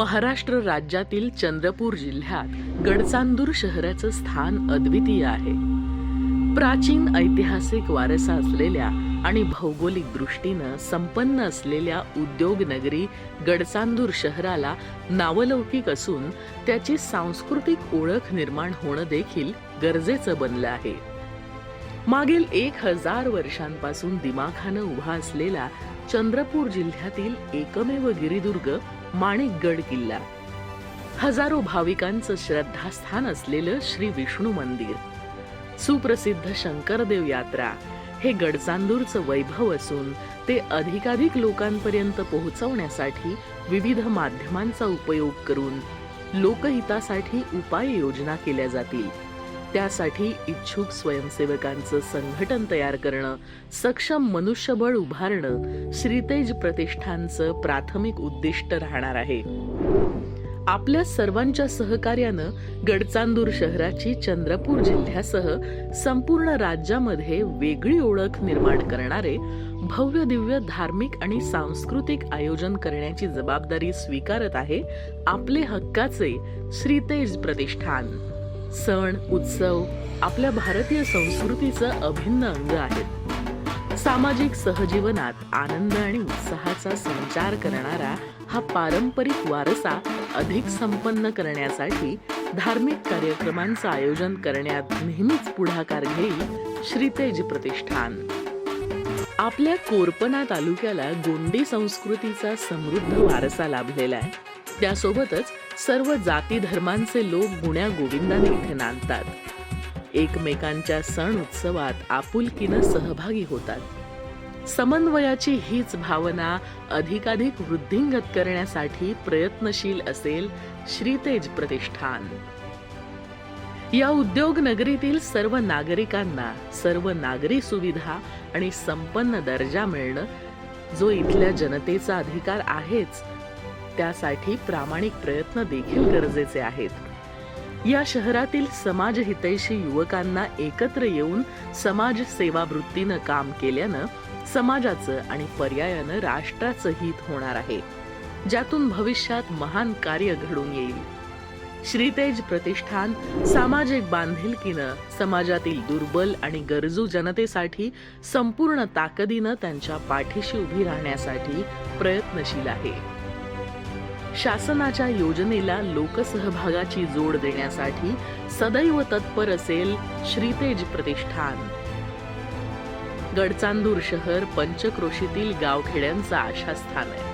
महाराष्ट्र राज्यातील चंद्रपूर जिल्ह्यात गडचांदूर शहराचं स्थान अद्वितीय आहे. प्राचीन ऐतिहासिक वारसा असलेल्या आणि भौगोलिक दृष्टीनं संपन्न असलेल्या उद्योगनगरी गडचांदूर शहराला नावलौकिक असून त्याची सांस्कृतिक ओळख निर्माण होणं देखील गरजेचं बनलं आहे. मागील एक हजार वर्षांपासून दिमाखानं उभा असलेला चंद्रपूर जिल्ह्यातील एकमेव गिरिदुर्ग माणिकगड किल्ला. हजारो भाविकांचं श्रद्धास्थान असलेलं श्री विष्णू मंदिर. सुप्रसिद्ध शंकरदेव यात्रा हे गडचांदूरचं वैभव असून ते अधिकाधिक लोकांपर्यंत पोहोचवण्यासाठी विविध माध्यमांचा उपयोग करून लोकहितासाठी उपाययोजना केल्या जातील. त्यासाठी इच्छुक स्वयंसेवकांचं संघटन तयार करणं सक्षम मनुष्यबळ उभारणं श्रीतेज प्रतिष्ठानचं प्राथमिक उद्दिष्ट राहणार आहे. आपल्या सर्वांच्या सहकार्यानं गडचांदूर शहराची चंद्रपूर जिल्ह्यासह संपूर्ण राज्यामध्ये वेगळी ओळख निर्माण करणारे भव्य दिव्य धार्मिक आणि सांस्कृतिक आयोजन करण्याची जबाबदारी स्वीकारत आहे आपले हक्काचे श्रीतेज प्रतिष्ठान. सण उत्सव आपल्या भारतीय संस्कृतीचं अभिन्न अंग आहेत. सामाजिक सहजीवनात आनंद आणि उत्साहाचा संचार करणारा हा पारंपरिक वारसा अधिक संपन्न करण्यासाठी धार्मिक कार्यक्रमांचं आयोजन करण्यात नेहमीच पुढाकार घेईल श्रीतेज प्रतिष्ठान. आपल्या कोरपना तालुक्याला गोंडी संस्कृतीचा समृद्ध वारसा लाभलेला आहे. त्यासोबतच सर्व जाती धर्मांचे लोक गुण्या गोविंदाने इथे नांदतात. एकमेकांच्या सण उत्सवात आपुलकीनं सहभागी होतात. समन्वयाची हीच भावना अधिकाधिक वृद्धिंगत करण्यासाठी प्रयत्नशील असेल श्रीतेज प्रतिष्ठान. या उद्योग नगरीतील सर्व नागरिकांना सर्व नागरी सुविधा आणि संपन्न दर्जा मिळणं जो इथल्या जनतेचा अधिकार आहेच त्यासाठी प्रामाणिक प्रयत्न देखील गरजेचे आहेत. या शहरातील समाजहितैषी युवकांना एकत्र येऊन समाज सेवा वृत्तीनं काम केल्यानं समाजाचं आणि पर्यायानं राष्ट्राचं हित होणार आहे ज्यातून भविष्यात महान कार्य घडून येईल. श्रीतेज प्रतिष्ठान सामाजिक बांधिलकीनं समाजातील दुर्बल आणि गरजू जनतेसाठी संपूर्ण ताकदीनं त्यांच्या पाठीशी उभी राहण्यासाठी प्रयत्नशील आहे. शासनाच्या योजनेला लोकसहभागाची जोड देण्यासाठी सदैव तत्पर असेल श्रीतेज प्रतिष्ठान. गडचांदूर शहर पंचक्रोशीतील गावखेड्यांचा आशास्थान आहे.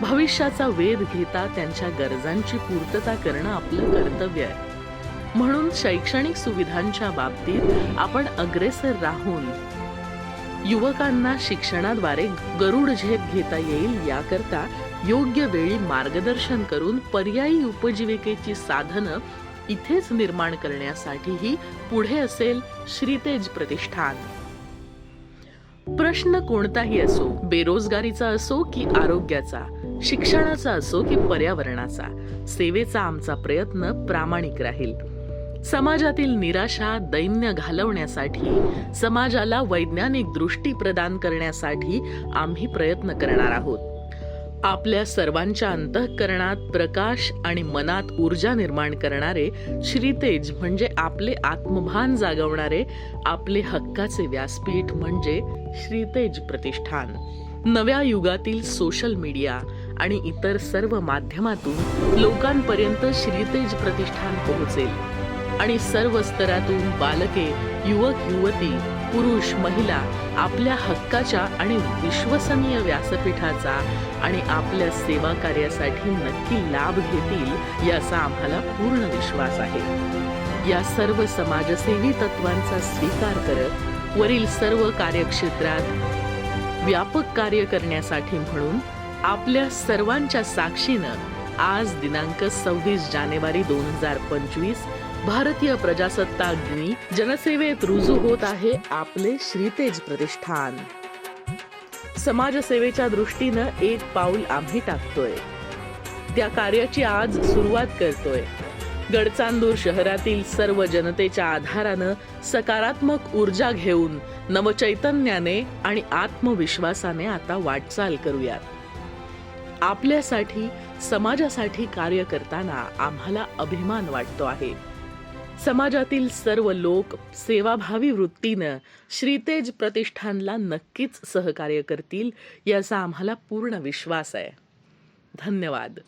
भविष्याचा वेध घेता त्यांच्या गरजांची पूर्तता करणं आपलं कर्तव्य आहे. म्हणून शैक्षणिक सुविधांच्या बाबतीत आपण अग्रेसर राहून युवकांना शिक्षणाद्वारे गरुड झेप घेता येईल याकरता योग्य वेळी मार्गदर्शन करून पर्यायी उपजीविकेची साधनं इथेच निर्माण करण्यासाठीही पुढे असेल श्रीतेज प्रतिष्ठान. प्रश्न कोणताही असो बेरोजगारीचा असो की आरोग्याचा शिक्षणाचा असो की पर्यावरणाचा सेवेचा आमचा प्रयत्न प्रामाणिक राहील. समाजातील निराशा दैन्य घालवण्यासाठी समाजाला वैज्ञानिक दृष्टी प्रदान करण्यासाठी आम्ही प्रयत्न करणार आहोत. आपल्या सर्वांच्या अंतःकरणात प्रकाश आणि मनात ऊर्जा निर्माण करणारे श्रीतेज म्हणजे आपले आत्मभान जागवणारे आपले हक्काचे व्यासपीठ म्हणजे श्रीतेज प्रतिष्ठान. नव्या युगातील सोशल मीडिया आणि इतर सर्व माध्यमातून लोकांपर्यंत श्रीतेज प्रतिष्ठान पोहोचेल. आणि सर्व स्तरातून बालके युवक युवती पुरुष महिला आपल्या हक्काच्या आणि विश्वसनीय व्यासपीठाचा आणि आपल्या सेवा कार्यासाठी नक्की लाभ घेतील याचा आम्हाला पूर्ण विश्वास आहे. या सर्व समाजसेवी तत्वांचा स्वीकार करत वरील सर्व कार्यक्षेत्रात व्यापक कार्य करण्यासाठी म्हणून आपल्या सर्वांच्या साक्षीनं आज दिनांक सव्वीस जानेवारी दोन हजार पंचवीस भारतीय प्रजासत्ताक दिनी जनसेवेत रुजू होत आहे आपले श्रीतेज प्रतिष्ठान. समाजसेवेच्या दृष्टीनं एक पाऊल आम्ही टाकतोय. त्या कार्याची आज सुरुवात करतोय. गडचांदूर शहरातील सर्व जनतेच्या आधारानं सकारात्मक ऊर्जा घेऊन नवचैतन्याने आणि आत्मविश्वासाने आता वाटचाल करूयात. आपल्यासाठी समाजासाठी कार्य करताना आम्हाला अभिमान वाटतो आहे. समाजातील सर्व लोक सेवाभावी वृत्तीनं श्रीतेज प्रतिष्ठानला नक्कीच सहकार्य करतील याचा आम्हाला पूर्ण विश्वास आहे. धन्यवाद.